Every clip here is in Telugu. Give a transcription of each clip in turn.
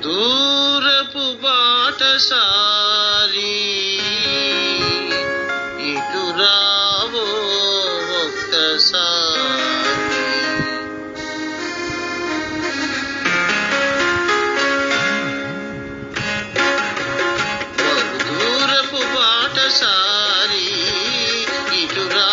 సుదూరపు బాటసారి ఇటురావో ఒక్కసారి దూరపు బాటసారి ఇటురా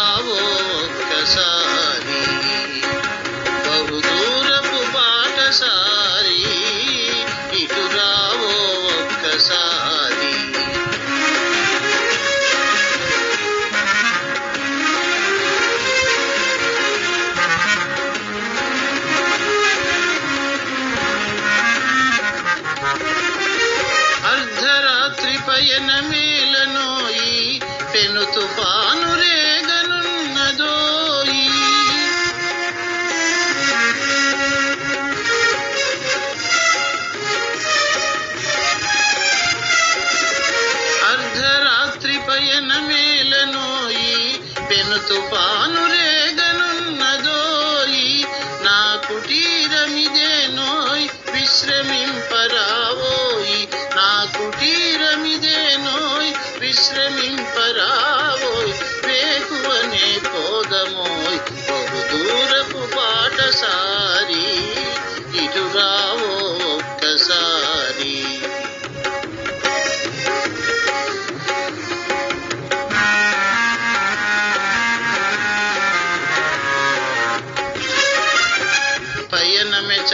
తుఫాను అర్ధరాత్రి పయన మేలనోయి పెను తుఫాను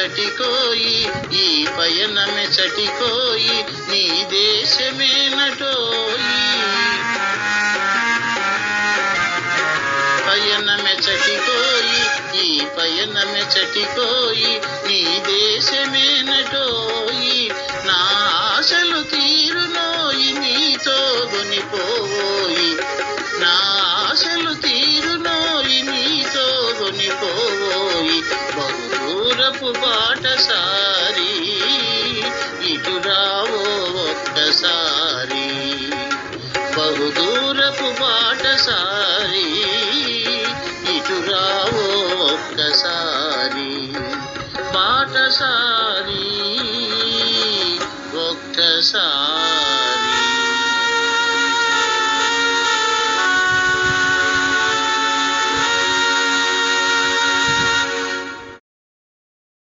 చటికోయి ఈ పయనమే చటికోయి నీ దేశమే నటోయి. పయనమే చటికోయి ఈ పయనమే చటికోయి తప్పు బాటసారి ఇటు రావో ఒక్కసారి. బహుదూరపు బాటసారి ఇటు రావో ఒక్కసారి. బాటసారి ఒక్కసారి.